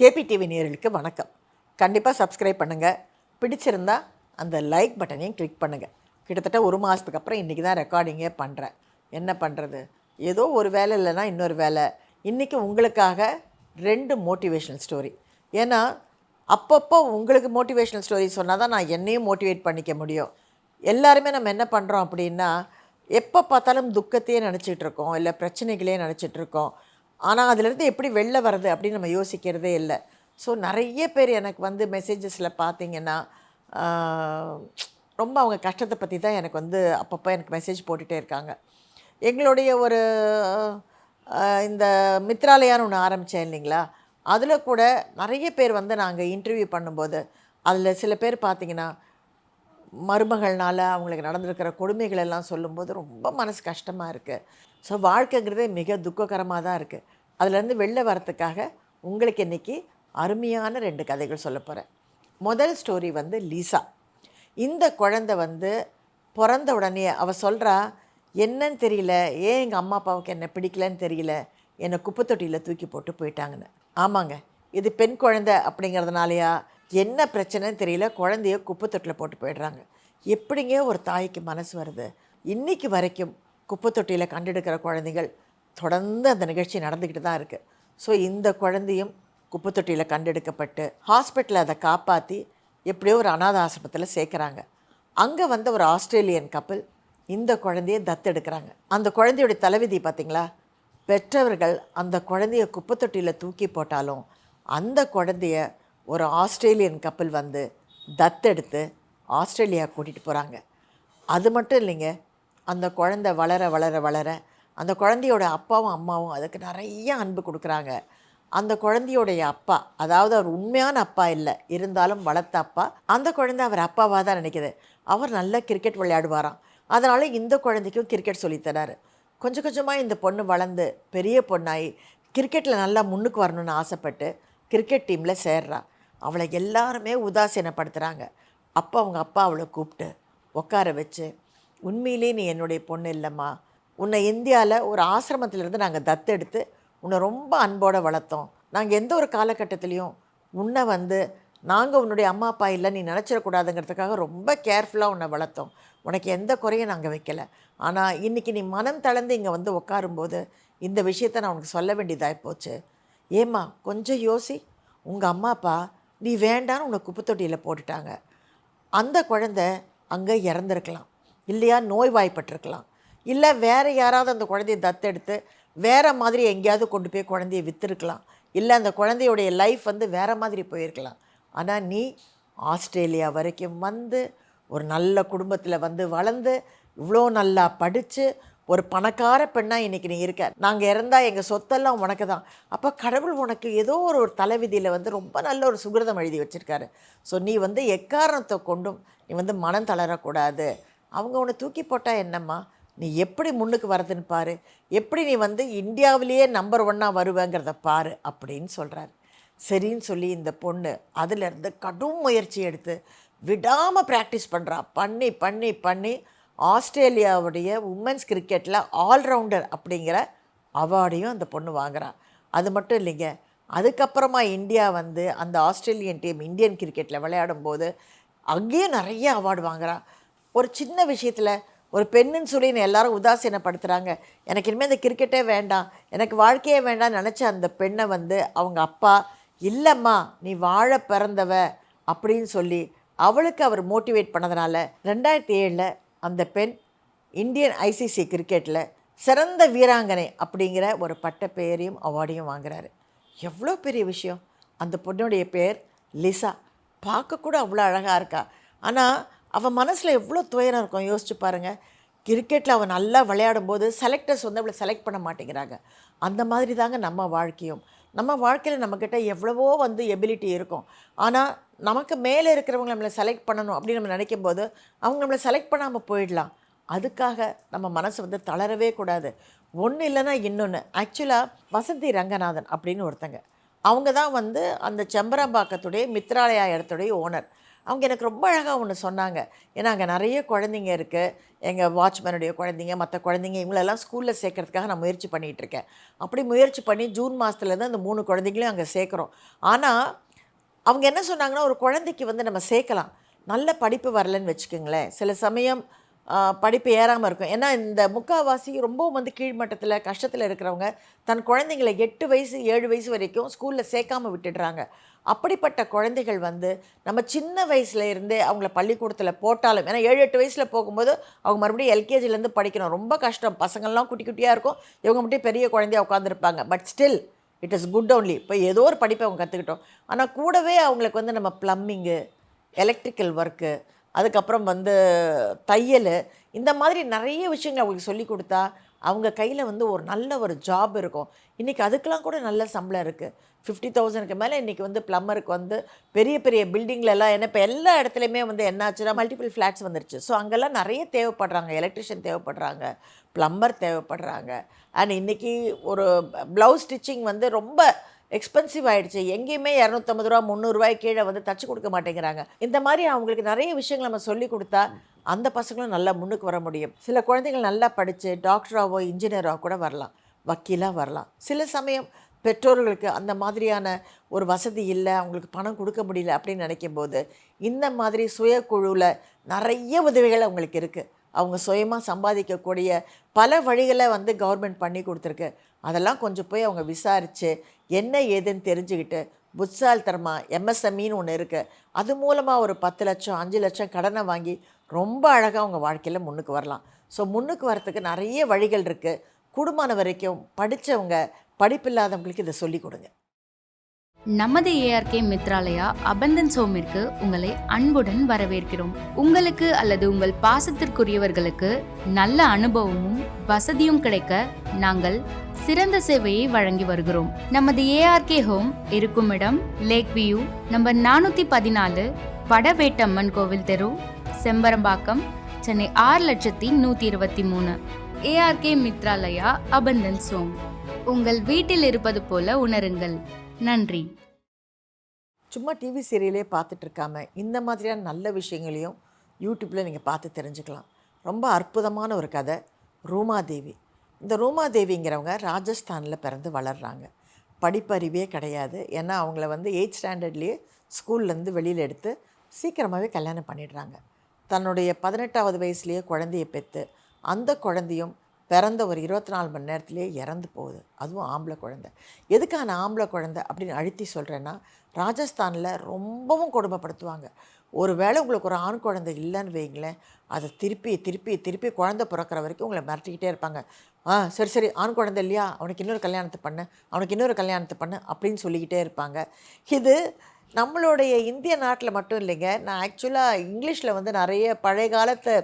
KPTV நேர்களுக்கு வணக்கம். கண்டிப்பாக சப்ஸ்கிரைப் பண்ணுங்கள் பிடிச்சிருந்தா அந்த லைக் பட்டனையும் கிளிக் பண்ணுங்கள் கிட்டத்தட்ட ஒரு மாதத்துக்கு அப்புறம் இன்றைக்கி தான் ரெக்கார்டிங்கே பண்ணுறேன் என்ன பண்ணுறது ஏதோ ஒரு வேலை இல்லைன்னா இன்னொரு வேலை. இன்றைக்கி உங்களுக்காக ரெண்டு மோட்டிவேஷனல் ஸ்டோரி ஏன்னா அப்பப்போ உங்களுக்கு மோட்டிவேஷ்னல் ஸ்டோரி சொன்னால் தான் நான் என்னையும் மோட்டிவேட் பண்ணிக்க முடியும். எல்லாருமே நம்ம என்ன பண்ணுறோம் அப்படின்னா எப்போ பார்த்தாலும் துக்கத்தையே நினச்சிட்டு இருக்கோம். இல்லை பிரச்சனைகளே நினச்சிட்டு இருக்கோம். ஆனால் அதுலேருந்து எப்படி வெளில வர்றது அப்படின்னு நம்ம யோசிக்கிறதே இல்லை. ஸோ நிறைய பேர் எனக்கு வந்து மெசேஜஸில் பார்த்தீங்கன்னா ரொம்ப அவங்க கஷ்டத்தை பற்றி தான் எனக்கு வந்து அப்பப்போ எனக்கு மெசேஜ் போட்டுகிட்டே இருக்காங்க. எங்களுடைய ஒரு இந்த மித்ராலயான்னு ஒன்று ஆரம்பித்தேன் இல்லைங்களா? அதில் கூட நிறைய பேர் வந்து நாங்கள் இன்டர்வியூ பண்ணும்போது அதில் சில பேர் பார்த்திங்கன்னா மருமகள்னால் அவங்களுக்கு நடந்திருக்கிற கொடுமைகள் எல்லாம் சொல்லும்போது ரொம்ப மனசு கஷ்டமாக இருக்குது ஸோ வாழ்க்கைங்கிறதே மிக துக்ககரமாக தான் இருக்குது அதுலேருந்து வெளில வரத்துக்காக உங்களுக்கு இன்றைக்கி அருமையான ரெண்டு கதைகள் சொல்ல போகிறேன் முதல் ஸ்டோரி வந்து லீசா. இந்த குழந்தை வந்து பிறந்த உடனே அவள் சொல்கிறா என்னன்னு தெரியல. ஏன் எங்கள் அம்மா அப்பாவுக்கு என்ன பிடிக்கலன்னு தெரியல. என்னை குப்பை தொட்டியில் தூக்கி போட்டு போயிட்டாங்கன்னு. ஆமாங்க. இது பெண் குழந்தை அப்படிங்கிறதுனாலயா? என்ன பிரச்சனைன்னு தெரியல. குழந்தைய குப்பை தொட்டியில் போட்டு போயிடுறாங்க. எப்படிங்க ஒரு தாய்க்கு மனசு வருது? இன்றைக்கி வரைக்கும் குப்பை தொட்டியில் கண்டெடுக்கிற குழந்தைகள் தொடர்ந்து அந்த நிகழ்ச்சி நடந்துக்கிட்டு தான் இருக்குது ஸோ இந்த குழந்தையும் குப்பை தொட்டியில் கண்டெடுக்கப்பட்டு ஹாஸ்பிட்டலில் அதை காப்பாற்றி எப்படியோ ஒரு அனாத ஆசிரமத்தில் சேர்க்குறாங்க. அங்கே வந்த ஒரு ஆஸ்திரேலியன் கப்பல் இந்த குழந்தைய தத்தெடுக்கிறாங்க அந்த குழந்தையோட தலைவிதி பார்த்திங்களா பெற்றவர்கள் அந்த குழந்தைய குப்பை தொட்டியில் தூக்கி போட்டாலும் அந்த குழந்தைய ஒரு ஆஸ்திரேலியன் கப்பல் வந்து தத்தெடுத்து ஆஸ்திரேலியா கூட்டிகிட்டு போகிறாங்க அது மட்டும் இல்லைங்க அந்த குழந்தை வளர வளர வளர அந்த குழந்தையோட அப்பாவும் அம்மாவும் அதுக்கு நிறைய அன்பு கொடுக்குறாங்க. அந்த குழந்தையோடைய அப்பா அதாவது அவர் உண்மையான அப்பா இல்லை இருந்தாலும் வளர்த்த அப்பா அந்த குழந்தை அவர் அப்பாவாக தான் நினைக்குது. அவர் நல்லா கிரிக்கெட் விளையாடுவாராம். அதனால் இந்த குழந்தைக்கும் கிரிக்கெட் சொல்லித்தராரு கொஞ்சம் கொஞ்சமாக இந்த பொண்ணு வளர்ந்து பெரிய பொண்ணாகி கிரிக்கெட்டில் நல்லா முன்னுக்கு வரணும்னு ஆசைப்பட்டு கிரிக்கெட் டீமில் சேர்றா. அவளை எல்லாருமே உதாசீனப்படுத்துகிறாங்க அப்போ அவங்க அப்பா அவளை கூப்பிட்டு உட்கார வச்சு உண்மையிலே நீ என்னுடைய பொண்ணு இல்லைம்மா. உன்னை இந்தியாவில் ஒரு ஆசிரமத்திலேருந்து நாங்கள் தத்தெடுத்து உன்னை ரொம்ப அன்போடு வளர்த்தோம். நாங்கள் எந்த ஒரு காலகட்டத்திலையும் உன்னை வந்து நாங்கள் உன்னுடைய அம்மா அப்பா இல்லை நீ நினச்சிடக்கூடாதுங்கிறதுக்காக ரொம்ப கேர்ஃபுல்லாக உன்னை வளர்த்தோம். உனக்கு எந்த குறையும் நாங்கள் வைக்கல. ஆனால் இன்றைக்கி நீ மனம் தளர்ந்து இங்கே வந்து உட்காரும்போது இந்த விஷயத்த நான் உனக்கு சொல்ல வேண்டியதாக போச்சு. ஏம்மா கொஞ்சம் யோசி. உங்கள் அம்மா அப்பா நீ வேண்டான்னு உன்னை குப்பை தொட்டியில் போட்டுட்டாங்க. அந்த குழந்தை அங்கே இறந்துருக்கலாம். இல்லையா நோய்வாய்ப்பட்டிருக்கலாம். இல்லை வேறு யாராவது அந்த குழந்தைய தத்தெடுத்து வேறு மாதிரி எங்கேயாவது கொண்டு போய் குழந்தைய விற்றுருக்கலாம் இல்லை அந்த குழந்தையுடைய லைஃப் வந்து வேறு மாதிரி போயிருக்கலாம். ஆனால் நீ ஆஸ்திரேலியா வரைக்கும் வந்து ஒரு நல்ல குடும்பத்தில் வந்து வளர்ந்து இவ்வளோ நல்லா படித்து ஒரு பணக்கார பெண்ணாக இன்றைக்கி நீ இருக்க. நாங்கள் இறந்தால் எங்கள் சொத்தெல்லாம் உனக்கு தான். அப்போ கடவுள் உனக்கு ஏதோ ஒரு ஒரு தலைவிதியில் வந்து ரொம்ப நல்ல ஒரு சுகிருதம் எழுதி வச்சுருக்காரு. ஸோ நீ வந்து எக்காரணத்தை கொண்டும் நீ வந்து மனம் தளரக்கூடாது. அவங்க உன்னை தூக்கி போட்டால் என்னம்மா? நீ எப்படி முன்னுக்கு வரதுன்னு பாரு. எப்படி நீ வந்து இந்தியாவிலேயே நம்பர் ஒன்னாக வருவேங்கிறத பாரு அப்படின்னு சொல்கிறாரு சரின்னு சொல்லி இந்த பொண்ணு அதிலிருந்து கடும் முயற்சி எடுத்து விடாமல் ப்ராக்டிஸ் பண்ணுறா பண்ணி பண்ணி பண்ணி ஆஸ்திரேலியாவுடைய உமன்ஸ் கிரிக்கெட்டில் ஆல்ரவுண்டர் அப்படிங்கிற அவார்டையும் அந்த பொண்ணு வாங்குகிறான் அது மட்டும் இல்லைங்க. அதுக்கப்புறமா இந்தியா வந்து அந்த ஆஸ்திரேலியன் டீம் இந்தியன் கிரிக்கெட்டில் விளையாடும் போது அங்கேயும் நிறைய அவார்டு வாங்குகிறான் ஒரு சின்ன விஷயத்தில் ஒரு பெண்ணுன்னு சொல்லி என்னை எல்லாரும் உதாசீனப்படுத்துகிறாங்க எனக்கு இனிமேல் இந்த கிரிக்கெட்டே வேண்டாம். எனக்கு வாழ்க்கையே வேண்டாம் நினச்ச அந்த பெண்ணை வந்து அவங்க அப்பா இல்லைம்மா நீ வாழ பிறந்தவ அப்படின்னு சொல்லி அவளுக்கு அவர் மோட்டிவேட் பண்ணதுனால ரெண்டாயிரத்தி ஏழில் அந்த பெண் இந்தியன் ஐசிசி கிரிக்கெட்டில் சிறந்த வீராங்கனை அப்படிங்கிற ஒரு பட்ட பெயரையும் அவார்டையும் வாங்குறாரு. எவ்வளோ பெரிய விஷயம். அந்த பொண்ணுடைய பேர் லிசா. பார்க்கக்கூட அவ்வளோ அழகாக இருக்கா. ஆனால் அவன் மனசில் எவ்வளோ துயரம் இருக்கும் யோசிச்சு பாருங்கள் கிரிக்கெட்டில் அவன் நல்லா விளையாடும் போது செலக்டர்ஸ் வந்து அவளை செலக்ட் பண்ண மாட்டேங்கிறாங்க. அந்த மாதிரி தாங்க நம்ம வாழ்க்கையும். நம்ம வாழ்க்கையில் நம்மக்கிட்ட எவ்வளவோ வந்து எபிலிட்டி இருக்கும். ஆனால் நமக்கு மேலே இருக்கிறவங்க நம்மளை செலக்ட் பண்ணணும் அப்படின்னு நம்ம நினைக்கும் போது அவங்க நம்மளை செலக்ட் பண்ணாமல் போயிடலாம். அதுக்காக நம்ம மனசு வந்து தளரவே கூடாது. ஒன்று இல்லைன்னா இன்னொன்று ஆக்சுவலாக வசந்தி ரங்கநாதன் அப்படின்னு ஒருத்தங்க. அவங்க தான் வந்து அந்த செம்பரம்பாக்கத்துடைய மித்ராலயா இடத்துடைய ஓனர் அவங்க எனக்கு ரொம்ப அழகாக ஒன்று சொன்னாங்க. ஏன்னா அங்கே நிறைய குழந்தைங்க இருக்குது எங்கள் வாட்ச்மேனுடைய குழந்தைங்க மற்ற குழந்தைங்க இவங்களெல்லாம் ஸ்கூலில் சேர்க்கறதுக்காக நான் முயற்சி பண்ணிகிட்டு இருக்கேன். அப்படி முயற்சி பண்ணி ஜூன் மாதத்துலேருந்து அந்த மூணு குழந்தைங்களையும் அங்கே சேர்க்குறோம். ஆனால் அவங்க என்ன சொன்னாங்கன்னா ஒரு குழந்தைக்கு வந்து நம்ம சேர்க்கலாம். நல்ல படிப்பு வரலன்னு வச்சுக்கோங்களேன். சில சமயம் படிப்பு ஏறாமல் இருக்கும். ஏன்னா இந்த முக்காவாசி ரொம்பவும் வந்து கீழ்மட்டத்தில் கஷ்டத்தில் இருக்கிறவங்க தன் குழந்தைங்களை எட்டு வயசு ஏழு வயசு வரைக்கும் ஸ்கூலில் சேர்க்காம விட்டுடுறாங்க. அப்படிப்பட்ட குழந்தைகள் வந்து நம்ம சின்ன வயசுல இருந்தே அவங்கள பள்ளிக்கூடத்தில் போட்டாலும் ஏன்னா ஏழு எட்டு வயசில் போகும்போது அவங்க மறுபடியும் எல்கேஜிலேருந்து படிக்கணும். ரொம்ப கஷ்டம். பசங்கள்லாம் குட்டி குட்டியாக இருக்கும். இவங்க மட்டும் பெரிய குழந்தையாக உட்காந்துருப்பாங்க but still it is good only இப்போ ஏதோ ஒரு படிப்பை அவங்க கற்றுக்கிட்டோம் ஆனால் கூடவே அவங்களுக்கு வந்து நம்ம ப்ளம்மிங்கு எலக்ட்ரிக்கல் ஒர்க்கு அதுக்கப்புறம் வந்து தையல். இந்த மாதிரி நிறைய விஷயங்கள் அவங்களுக்கு சொல்லி கொடுத்தா அவங்க கையில் வந்து ஒரு நல்ல ஒரு ஜாப் இருக்கும். இன்றைக்கி அதுக்கெலாம் கூட நல்ல சம்பளம் இருக்குது ஃபிஃப்டி தௌசண்ட்க்கு மேலே இன்றைக்கி வந்து ப்ளம்மருக்கு வந்து பெரிய பெரிய பில்டிங்லலாம் என்ன இப்போ எல்லா இடத்துலையுமே வந்து என்னாச்சுன்னா மல்டிபிள் ஃப்ளாட்ஸ் வந்துருச்சு. ஸோ அங்கெல்லாம் நிறைய தேவைப்படுறாங்க. எலக்ட்ரிஷியன் தேவைப்படுறாங்க. ப்ளம்பர் தேவைப்படுறாங்க. அண்ட் இன்றைக்கி ஒரு ப்ளவுஸ் ஸ்டிச்சிங் வந்து ரொம்ப எக்ஸ்பென்சிவ் ஆகிடுச்சு எங்கேயுமே இரநூத்தம்பது ரூபா முந்நூறுரூவாய் கீழே வந்து தச்சு கொடுக்க மாட்டேங்கிறாங்க. இந்த மாதிரி அவங்களுக்கு நிறைய விஷயங்கள் நம்ம சொல்லி கொடுத்தா அந்த பசங்களும் நல்லா முன்னுக்கு வர முடியும். சில குழந்தைகள் நல்லா படித்து டாக்டராகவோ இன்ஜினியராக கூட வரலாம். வக்கீலாக வரலாம். சில சமயம் பெற்றோர்களுக்கு அந்த மாதிரியான ஒரு வசதி இல்லை அவங்களுக்கு பணம் கொடுக்க முடியல அப்படின்னு நினைக்கும் போது இந்த மாதிரி சுயக்குழுவில் நிறைய உதவிகள் அவங்களுக்கு இருக்குது அவங்க சுயமாக சம்பாதிக்கக்கூடிய பல வழிகளை வந்து கவர்மெண்ட் பண்ணி கொடுத்துருக்கு. அதெல்லாம் கொஞ்சம் போய் அவங்க விசாரித்து என்ன ஏதுன்னு தெரிஞ்சுக்கிட்டு புட்சால்தரமா எம்எஸ்எம்இன்னு ஒன்று இருக்குது அது மூலமாக ஒரு பத்து லட்சம் அஞ்சு லட்சம் கடனை வாங்கி ரொம்ப அழகாக அவங்க வாழ்க்கையில் முன்னுக்கு வரலாம். ஸோ முன்னுக்கு வரத்துக்கு நிறைய வழிகள் இருக்குது குடும்பம் வரைக்கும் படித்தவங்க படிப்பில்லாதவங்களுக்கு இதை சொல்லிக் கொடுங்க. நமது ஏஆர்கே மித்ராலயா அபந்தன் சோமிற்கு உங்களை அன்புடன் வரவேற்கிறோம். உங்களுக்கு அல்லது உங்கள் பாசத்திற்குரியவர்களுக்கு நல்ல அனுபவமும் வசதியும் கிடைக்க நாங்கள் சிறந்த சேவையை வழங்கி வருகிறோம். நமது ஏஆர்கே ஹோம் இருக்கும் இடம் லேக் வியூ நம்பர் நானூத்தி பதினாலு வடவேட்டம்மன் கோவில் தெரு செம்பரம்பாக்கம் சென்னை ஆறு லட்சத்தி நூத்தி இருபத்தி மூணு. ஏஆர்கே மித்ராலயா அபந்தன் சோம். உங்கள் வீட்டில் இருப்பது போல உணருங்கள். நன்றி. சும்மா டிவி சீரியலே பார்த்துட்டு இருக்காம இந்த மாதிரியான நல்ல விஷயங்களையும் யூடியூப்பில் நீங்கள் பார்த்து தெரிஞ்சுக்கலாம். ரொம்ப அற்புதமான ஒரு கதை. ரூமாதேவி. இந்த ரூமாதேவிங்கிறவங்க ராஜஸ்தானில் பிறந்து வளர்கிறாங்க படிப்பறிவே கிடையாது. ஏன்னா அவங்கள வந்து எயிட் ஸ்டாண்டர்ட்லேயே ஸ்கூல்லேருந்து வெளியில் எடுத்து சீக்கிரமாகவே கல்யாணம் பண்ணிடுறாங்க. தன்னுடைய பதினெட்டாவது வயசுலேயே குழந்தையை பெற்று அந்த குழந்தையும் பிறந்த ஒரு இருபத்தி நாலு மணி நேரத்திலேயே இறந்து போகுது. அதுவும் ஆம்பளை குழந்தை. எதுக்கான ஆம்பளை குழந்தை அப்படின்னு அழுத்தி சொல்கிறேன்னா ராஜஸ்தானில் ரொம்பவும் கொடுமைப்படுத்துவாங்க. ஒரு வேளை உங்களுக்கு ஒரு ஆண் குழந்தை இல்லைன்னு வைங்களேன் அதை திருப்பி திருப்பி திருப்பி குழந்தை பிறக்கிற வரைக்கும் உங்களை மிரட்டிக்கிட்டே இருப்பாங்க. ஆ சரி சரி ஆண் குழந்தை இல்லையா? அவனுக்கு இன்னொரு கல்யாணத்தை பண்ணு. அவனுக்கு இன்னொரு கல்யாணத்தை பண்ணு அப்படின்னு சொல்லிக்கிட்டே இருப்பாங்க. இது நம்மளுடைய இந்திய நாட்டில் மட்டும் இல்லைங்க. நான் ஆக்சுவலாக இங்கிலீஷில் வந்து நிறைய பழைய காலத்து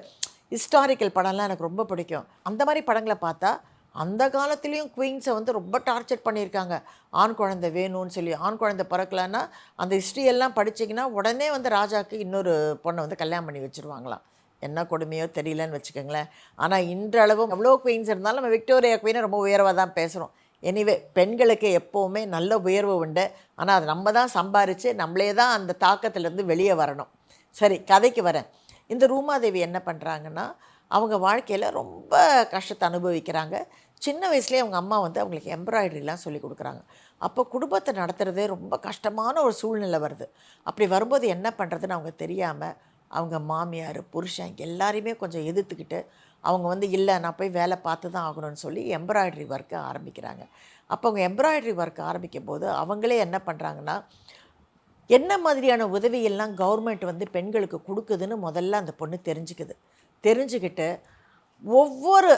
ஹிஸ்டாரிக்கல் படம்லாம் எனக்கு ரொம்ப பிடிக்கும். அந்த மாதிரி படங்களை பார்த்தா அந்த காலத்துலேயும் குயின்ஸை வந்து ரொம்ப டார்ச்சர் பண்ணியிருக்காங்க. ஆண் குழந்தை வேணும்னு சொல்லி ஆண் குழந்தை பிறக்கலன்னா அந்த ஹிஸ்ட்ரி எல்லாம் படிச்சிங்கன்னா உடனே வந்து ராஜாவுக்கு இன்னொரு பொண்ணை வந்து கல்யாணம் பண்ணி வச்சுருவாங்களாம். என்ன கொடுமையோ தெரியலன்னு வச்சுக்கோங்களேன். ஆனால் இன்றளவும் எவ்வளோ குயின்ஸ் இருந்தாலும் நம்ம விக்டோரியா குயினை ரொம்ப உயர்வாக தான் பேசுகிறோம் எனிவே பெண்களுக்கு எப்போவுமே நல்ல உயர்வு உண்டு. ஆனால் அதை நம்ம தான் சம்பாரித்து நம்மளே தான் அந்த தாக்கத்துலேருந்து வெளியே வரணும். சரி கதைக்கு வரேன். இந்த ரூமாதேவி என்ன பண்ணுறாங்கன்னா அவங்க வாழ்க்கையில் ரொம்ப கஷ்டத்தை அனுபவிக்கிறாங்க. சின்ன வயசுலேயே அவங்க அம்மா வந்து அவங்களுக்கு எம்ப்ராய்டரிலாம் சொல்லி கொடுக்குறாங்க. அப்போ குடும்பத்தை நடத்துகிறதே ரொம்ப கஷ்டமான ஒரு சூழ்நிலை வருது. அப்படி வரும்போது என்ன பண்ணுறதுன்னு அவங்க தெரியாமல் அவங்க மாமியார் புருஷன் எல்லாரையுமே கொஞ்சம் எதிர்த்துக்கிட்டு அவங்க வந்து இல்லை நான் போய் வேலை பார்த்து தான் ஆகணும்னு சொல்லி எம்ப்ராய்டரி ஒர்க்கை ஆரம்பிக்கிறாங்க. அப்போ அவங்க எம்ப்ராய்டரி ஒர்க் ஆரம்பிக்கும் போது அவங்களே என்ன பண்ணுறாங்கன்னா என்ன மாதிரியான உதவியெல்லாம் கவர்மெண்ட் வந்து பெண்களுக்கு கொடுக்குதுன்னு முதல்ல அந்த பொண்ணு தெரிஞ்சுக்குது. தெரிஞ்சுக்கிட்டு ஒவ்வொரு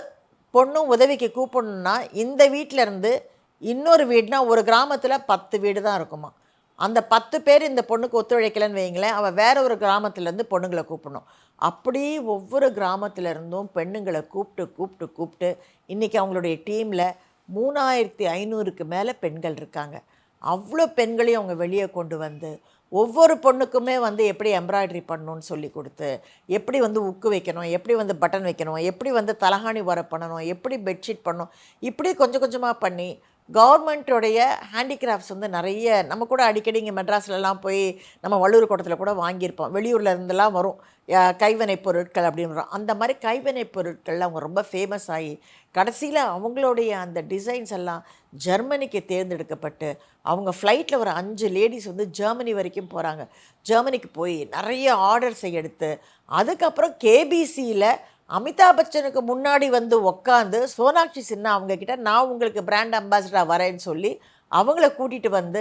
பொண்ணும் உதவிக்கு கூப்பிடணுன்னா இந்த வீட்டில் இருந்து இன்னொரு வீடுனா ஒரு கிராமத்தில் பத்து வீடு தான் இருக்குமா. அந்த பத்து பேர் இந்த பொண்ணுக்கு ஒத்துழைக்கலைன்னு வைங்களேன் அவள் வேற ஒரு கிராமத்துலேருந்து பொண்ணுங்களை கூப்பிடணும். அப்படி ஒவ்வொரு கிராமத்துல இருந்தும் பெண்ணுங்களை கூப்பிட்டு கூப்பிட்டு கூப்பிட்டு இன்றைக்கி அவங்களுடைய டீமில் மூணாயிரத்தி ஐநூறுக்கு மேலே பெண்கள் இருக்காங்க. அவ்வளோ பெண்களையும் அவங்க வெளியே கொண்டு வந்து ஒவ்வொரு பொண்ணுக்குமே வந்து எப்படி எம்ப்ராய்டரி பண்ணணும்னு சொல்லி கொடுத்து எப்படி வந்து உக்கு வைக்கணும் எப்படி வந்து பட்டன் வைக்கணும் எப்படி வந்து தலகாணி வர பண்ணணும் எப்படி பெட்ஷீட் பண்ணணும் இப்படி கொஞ்சம் கொஞ்சமாக பண்ணி கவர்மெண்ட்டோடைய ஹேண்டிகிராஃப்ட்ஸ் வந்து நிறைய நம்ம கூட அடிக்கடி இங்கே மெட்ராஸ்லலாம் போய் நம்ம வள்ளூர் கோட்டத்தில் கூட வாங்கியிருப்போம். வெளியூரில் இருந்தெல்லாம் வரும். கைவினை கைவினைப் பொருட்கள் அப்படின்றோம் அந்த மாதிரி கைவினை பொருட்கள் அவங்க ரொம்ப ஃபேமஸ் ஆகி கடைசியில் அவங்களுடைய அந்த டிசைன்ஸ் எல்லாம் ஜெர்மனிக்கு தேர்ந்தெடுக்கப்பட்டு அவங்க ஃப்ளைட்டில் ஒரு அஞ்சு லேடிஸ் வந்து ஜெர்மனி வரைக்கும் போகிறாங்க ஜெர்மனிக்கு போய் நிறைய ஆர்டர்ஸை எடுத்து அதுக்கப்புறம் கேபிசியில் அமிதாப் பச்சனுக்கு முன்னாடி வந்து உக்காந்து சோனாக்ஷி சின்ஹா அவங்கக்கிட்ட நான் உங்களுக்கு பிராண்ட் அம்பாசிடர் வரேன்னு சொல்லி அவங்கள கூட்டிகிட்டு வந்து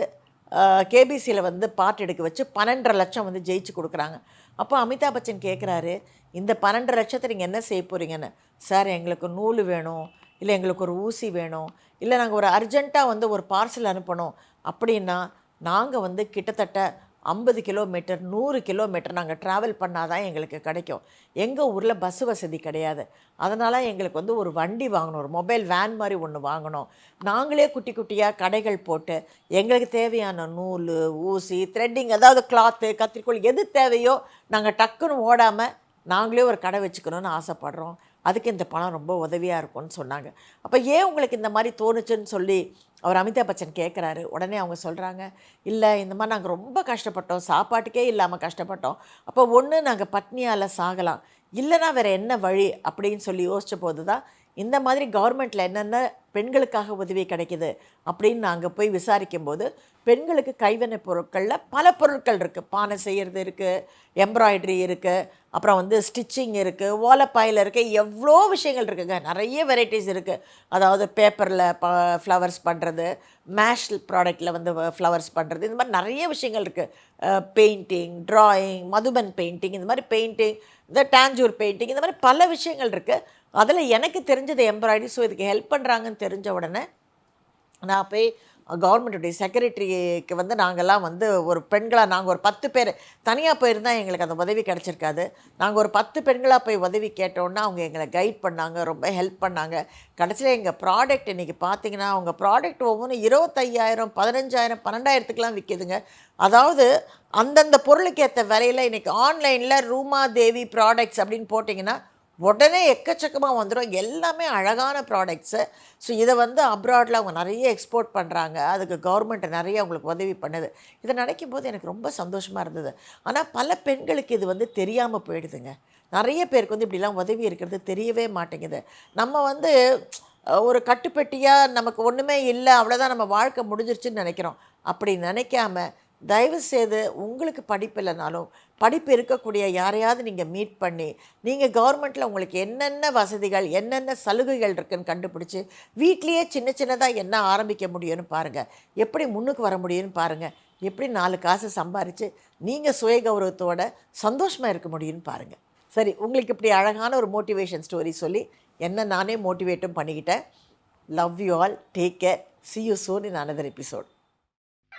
கேபிசியில் வந்து பாட்டு எடுக்க வச்சு பன்னெண்டரை லட்சம் வந்து ஜெயிச்சு கொடுக்குறாங்க. அப்போ அமிதாப் பச்சன் கேட்குறாரு இந்த பன்னெண்டரை லட்சத்தை நீங்கள் என்ன செய்ய போகிறீங்கன்னு சார் எங்களுக்கு நூல் வேணும் இல்லை எங்களுக்கு ஒரு ஊசி வேணும் இல்லை நாங்கள் ஒரு அர்ஜெண்ட்டாக வந்து ஒரு பார்சல் அனுப்பணும். அப்படின்னா நாங்கள் வந்து கிட்டத்தட்ட ஐம்பது கிலோமீட்டர் நூறு கிலோமீட்டர் நாங்கள் ட்ராவல் பண்ணால் தான் எங்களுக்கு கிடைக்கும். எங்கள் ஊரில் பஸ் வசதி கிடையாது. அதனால் எங்களுக்கு வந்து ஒரு வண்டி வாங்கணும் ஒரு மொபைல் வேன் மாதிரி ஒன்று வாங்கணும். நாங்களே குட்டி குட்டியாக கடைகள் போட்டு எங்களுக்கு தேவையான நூல் ஊசி த்ரெட்டிங் அதாவது கிளாத்து கத்திரிக்கோள் எது தேவையோ நாங்கள் டக்குன்னு ஓடாமல் நாங்களே ஒரு கடை வச்சுக்கணும்னு ஆசைப்படுறோம். அதுக்கு இந்த பணம் ரொம்ப உதவியாக இருக்கும்னு சொன்னாங்க. அப்போ ஏன் உங்களுக்கு இந்த மாதிரி தோணுச்சுன்னு சொல்லி அவர் அமிதாப் பச்சன் கேட்குறாரு உடனே அவங்க சொல்கிறாங்க இல்லை இந்த மாதிரி நாங்கள் ரொம்ப கஷ்டப்பட்டோம். சாப்பாட்டுக்கே இல்லாமல் கஷ்டப்பட்டோம். அப்போ ஒன்று நாங்கள் பட்னியால் சாகலாம். இல்லைன்னா வேறு என்ன வழி? அப்படின்னு சொல்லி யோசித்த போது தான் இந்த மாதிரி கவர்மெண்ட்டில் என்னென்ன பெண்களுக்காக உதவி கிடைக்கிது அப்படின்னு நாங்கள் போய் விசாரிக்கும் போது பெண்களுக்கு கைவினை பொருட்களில் பல பொருட்கள் இருக்குது பானை செய்கிறது இருக்குது எம்ப்ராய்டரி இருக்குது அப்புறம் வந்து ஸ்டிச்சிங் இருக்குது ஓலைப்பாயில் இருக்குது எவ்வளோ விஷயங்கள் இருக்குங்க. நிறைய வெரைட்டிஸ் இருக்குது அதாவது பேப்பரில் ப ஃப்ளவர்ஸ் பண்ணுறது மேஷ் ப்ராடக்டில் வந்து ஃப்ளவர்ஸ் பண்ணுறது இந்த மாதிரி நிறைய விஷயங்கள் இருக்குது பெயிண்டிங் ட்ராயிங் மதுபன் பெயிண்டிங் இந்த மாதிரி பெயிண்டிங் இந்த டாஞ்சூர் பெயிண்டிங் இந்த மாதிரி பல விஷயங்கள் இருக்குது அதில் எனக்கு தெரிஞ்சது எம்ப்ராய்டரி. ஸோ இதுக்கு ஹெல்ப் பண்ணுறாங்கன்னு தெரிஞ்ச உடனே நான் போய் கவர்மெண்ட்டுடைய செக்ரட்டரிக்கு வந்து நாங்கள்லாம் வந்து ஒரு பெண்களாக நாங்கள் ஒரு பத்து பேர் தனியாக போயிருந்தால் எங்களுக்கு அந்த உதவி கிடச்சிருக்காது. நாங்கள் ஒரு பத்து பெண்களாக போய் உதவி கேட்டோன்னா அவங்க எங்களை கைட் பண்ணாங்க ரொம்ப ஹெல்ப் பண்ணாங்க. கடைசியில் எங்கள் ப்ராடக்ட் இன்றைக்கி பார்த்தீங்கன்னா அவங்க ப்ராடக்ட் ஒவ்வொன்றும் இருபத்தையாயிரம் பதினஞ்சாயிரம் பன்னெண்டாயிரத்துக்கெலாம் விற்கிதுங்க அதாவது அந்தந்த பொருளுக்கு ஏற்ற விலையில் இன்றைக்கி ஆன்லைனில் ரூமா தேவி ப்ராடக்ட்ஸ் அப்படின்னு போட்டிங்கன்னா உடனே எக்கச்சக்கமாக வந்துடும் எல்லாமே அழகான ப்ராடக்ட்ஸு ஸோ இதை வந்து அப்ராடில் அவங்க நிறைய எக்ஸ்போர்ட் பண்ணுறாங்க அதுக்கு கவர்மெண்ட் நிறைய அவங்களுக்கு உதவி பண்ணுது. இதை நினைக்கும் போது எனக்கு ரொம்ப சந்தோஷமாக இருந்தது. ஆனால் பல பெண்களுக்கு இது வந்து தெரியாமல் போயிடுதுங்க. நிறைய பேருக்கு வந்து இப்படிலாம் உதவி இருக்கிறது தெரியவே மாட்டேங்குது. நம்ம வந்து ஒரு கட்டுப்பெட்டியாக நமக்கு ஒன்றுமே இல்லை. அவ்வளோதான் நம்ம வாழ்க்கை முடிஞ்சிருச்சுன்னு நினைக்கிறோம். அப்படி நினைக்காம தயவு செய்து உங்களுக்கு படிப்பு இல்லைனாலும் படிப்பு இருக்கக்கூடிய யாரையாவது நீங்கள் மீட் பண்ணி நீங்கள் கவர்மெண்ட்டில் உங்களுக்கு என்னென்ன வசதிகள் என்னென்ன சலுகைகள் இருக்குன்னு கண்டுபிடிச்சி வீட்லேயே சின்ன சின்னதாக என்ன ஆரம்பிக்க முடியும்னு பாருங்கள் எப்படி முன்னுக்கு வர முடியும்னு பாருங்கள் எப்படி நாலு காசு சம்பாரித்து நீங்கள் சுய கௌரவத்தோட சந்தோஷமாக இருக்க முடியும்னு பாருங்கள் சரி உங்களுக்கு இப்படி அழகான ஒரு மோட்டிவேஷன் ஸ்டோரி சொல்லி என்ன நானே மோட்டிவேட்டும் பண்ணிக்கிட்டேன். Love you all take care see you soon in another episode